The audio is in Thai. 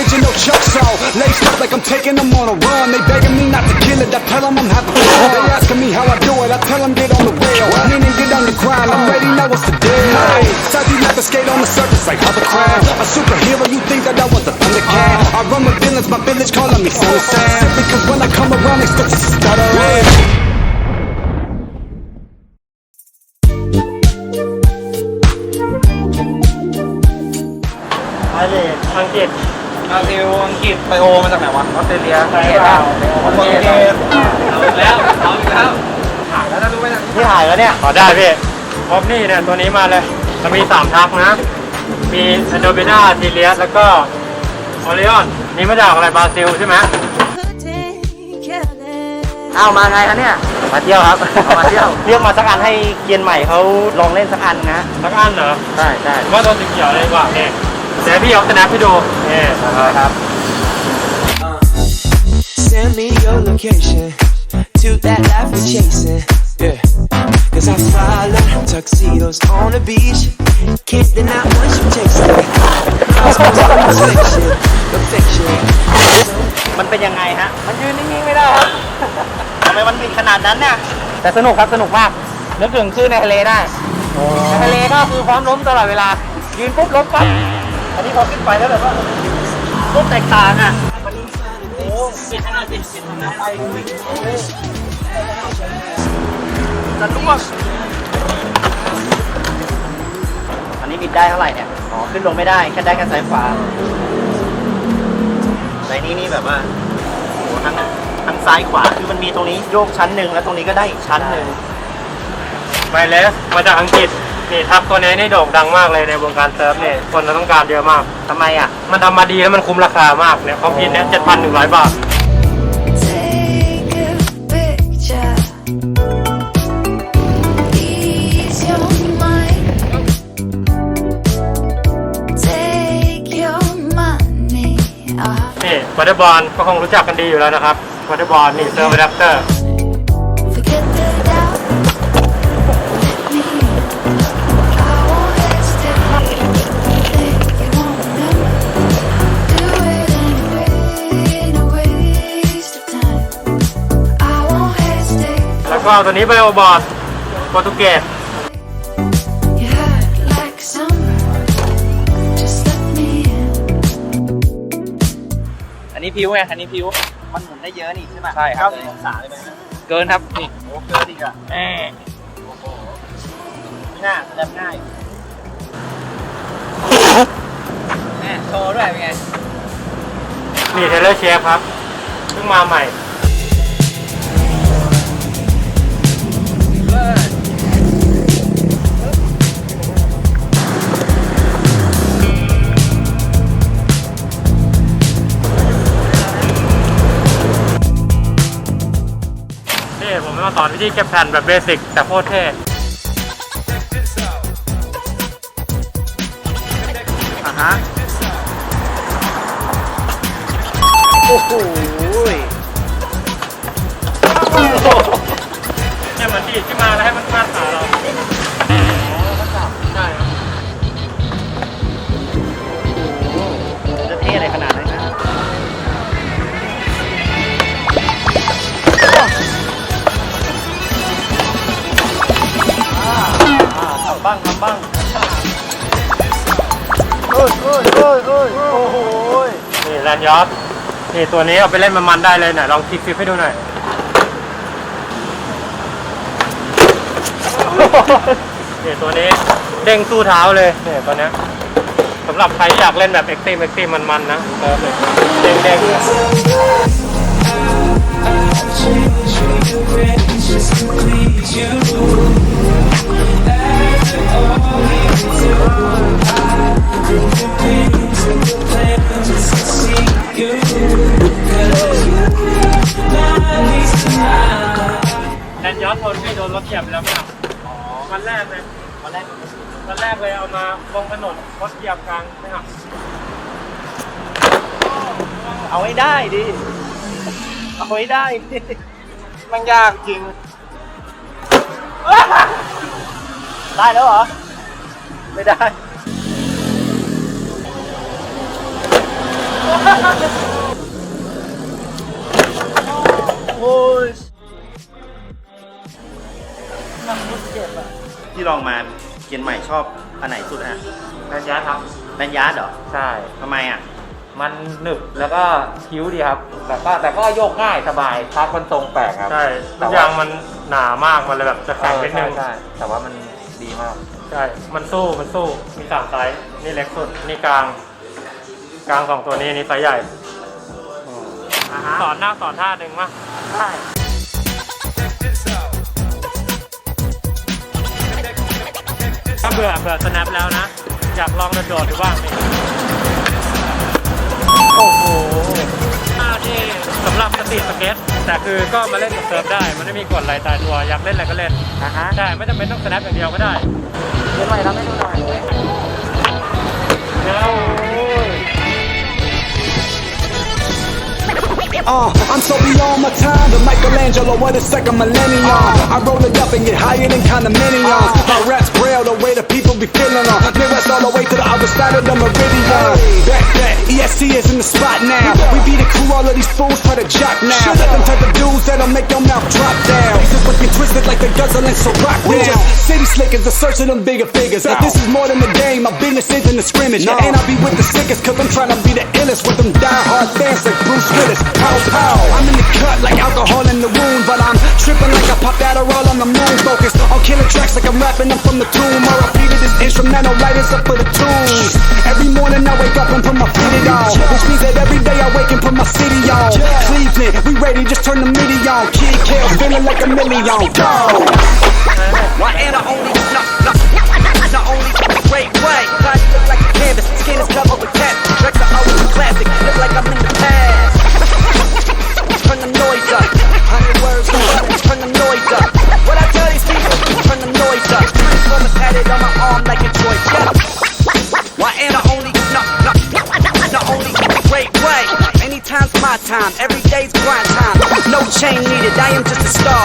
original choke soul Laced up like I'm taking them on a run. They begging me not to kill it, I tell them I'm having fun. They asking me how I do it, I tell them get on the wheel. Meaning get on the grind, I'm ready, now. what's the deal? Savvy like a skate on the surface like hovercraft A superhero, you think that I was a thundercat. I run with villains, my village calling me Son Sam. Because when I come around, they start to stutter. yeah. 아직 관객 อังกฤษอาซิลอังกฤษไปโอมาจากไหนวะออสเตรเลียไทยเปล่าโปรตุเกสเอาอีกแล้วเอาอีกแล้วถ่ายแล้วนะรู้ไหมนะที่ถ่ายแล้วเนี่ยขอได้พี่พบนี่เนี่ยตัวนี้มาเลยจะมีสามทักนะ มีแอนโดเบนาทีเลียสแล้วก็ออริออนนี่มาจากอะไรบราซิลใช่ไหมอ้าวมาไงคะเนี่ยมาเที่ยวครับมาเที่ยวเรียกมาสักอันให้เกียนใหม่เขาลองเล่นสักอันนะสักอันเหรอใช่ใช่ผมว่าตัวสีเขียวเลยดีกว่าเนี่ย เดี๋ยวพี่เอาสแนปให้ดูนี่ครับ Send me your location to that life we're chasing. Yeah. Cause I follow tuxedos on the beach. Can't deny once you taste it. Perfection, perfection. มันเป็นยังไงฮะ มันยืนนิ่งๆไม่ได้ครับทำไมมันบิดขนาดนั้นเนี่ย แต่สนุกครับ สนุกมาก นึกถึงคลื่นในทะเลได้ ในทะเลก็คือพร้อมล้มตลอดเวลา ยืนปุ๊บล้มปั๊บ อันนี้พอขึ้นไปแล้วแบบว่าล้มแตกต่างอะโอ้ปิดขนาดปิดปิดขนาไปจะล่วงอันนี้บิดได้เท่าไหร่เนี่ย อ๋อ ขึ้นลงไม่ได้ แค่ได้แค่ซ้ายขวาในนี้นี่แบบว่าทั้งทั้งซ้ายขวา คือมันมีตรงนี้โยกชั้นหนึ่งแล้วตรงนี้ก็ได้อีกชั้นหนึ่งไมเลสมาจากอังกฤษ นี่ทับตัวนี้นี่โด่งดังมากเลยในวงการเซิร์ฟเนี่ยคนต้องการเยอะมาก ทำไมอะ มันทำมาดีแล้วมันคุ้มราคามากเนี่ยเขาพินเนี่ยเจ็ดพันหนึ่งร้อยบาท Take a picture. Ease your mind. Take your money. Ah, นี่วอเตอร์บอลก็คงรู้จักกันดีอยู่แล้วนะครับวอเตอร์บอลนี่เซอร์แรปเตอร์ แล้วก็เอาตัวนี้ไปโอบอร์ดโปรตุเกส You hurt like summer. Just let me in. อันนี้พิ้วไง อันนี้พิ้วมันหมุนได้เยอะนี่ใช่ไหมใช่ครับ 90องศาเลยไหมฮะเกินครับนี่โอ้เกินอีกอะแหมไม่น่าแสดงง่ายแม่โชว์ด้วยเป็นไง นี่เทเลอร์เชฟครับ เพิ่งมาใหม่ มันมาสอนวิธีเก็บแผ่นแบบเบสิกแต่โคตรเท่อะฮะโอ้โหยเนี่ยมันดีดขึ้นมาแล้วให้มันำบ้างทำบ้างโอ้ยโอ้ยโอ้ยโอ้ยโอ้โหยนี่แลนยอสนี่ตัวนี้เอาไปเล่นมันๆได้เลยหน่อยลองคลิกฟิปให้ดูหน่อย นี่ตัวนี้เด้งสู้เท้าเลยนี่ตัวเนี้ยสำหรับใครที่อยากเล่นแบบเอ็กซ์ตรีมเอ็กซ์ตรีมมันๆนะเออเด้งเด้งๆ แลนยอสทนไม่โดนรถเหยียบแล้วไม่หรอกวันแรกเลยวันแรกวันแรกเลยเอามาลงถนนรถเหยียบกลางไม่หักเอาให้ได้ดิ เอาให้ได้ดิมันยากจริง ได้แล้วเหรอ ไม่ได้โที่ลองมาเกียนใหม่ชอบอันไหนสุดฮะนันยะครับนันยาร์ดเหรอใช่ ทำไมอะ มันหนึบแล้วก็คิ้วดีครับ แต่ก็แต่ก็โยกง่ายสบายพักมันทรงแปลกครับใช่ทุกอย่างมันหนามากมันเลยแบบจะเอแข็งอนิดนึใช่งใช่แต่ว่ามัน ดีมาก ใช่ มันสู้ มันสู้ มีสามไซส์ นี่เล็กสุด นี่กลาง กลางสองตัวนี้ นี่ไซส์ใหญ่ สอนหน้าสอนท่าหนึ่งมาถ้าเบื่อเบื่อสแนปแล้วนะ อยากลองโดดๆดูบ้างนี่โอ้โหท่าที่ สำหรับสตรีทสเก็ตแต่คือก็มาเล่นกับเซิร์ฟได้ มันไม่มีกฎอะไรตายตัวอยากเล่นอะไรก็เล่นอะฮะใช่ไม่จำเป็นต้องสแนปอย่างเดียวก็ได้เดี๋ยวใหม่ทำให้ดูหน่อยเดี๋ยว Uh, I'm so beyond my time, the Michelangelo of the second millennium. I roll it up and get higher than condominiums. My raps braille the way the people be feeling on. They rest all the way to the other side of the meridian. Back that, ESC is in the spot now. We be the crew, all of these fools try to jock now. Them type of dudes that'll make your mouth drop down. Faces looking twisted like the guzzle and so rock down. City slickers, the search of them bigger figures. But this is more than a game, my business isn't a scrimmage. And I be with the sickest, cause I'm trying to be the illest with them die hard fans like Bruce Willis. Pow pow. I'm in the cut like alcohol in the wound, but I'm tripping like I popped Adderall on the moon. Focused on killing tracks like I'm rapping them from the tomb. R.I.P. to this instrumental, lighters up for the tunes. Every morning I wake up and put my feet it on. Means that every day I wake and put my city on. Cleveland, we ready, just turn the MIDI on. Kid Kale, feeling like a million. Go! Time, every day's grind time. No chain needed, I am just a star.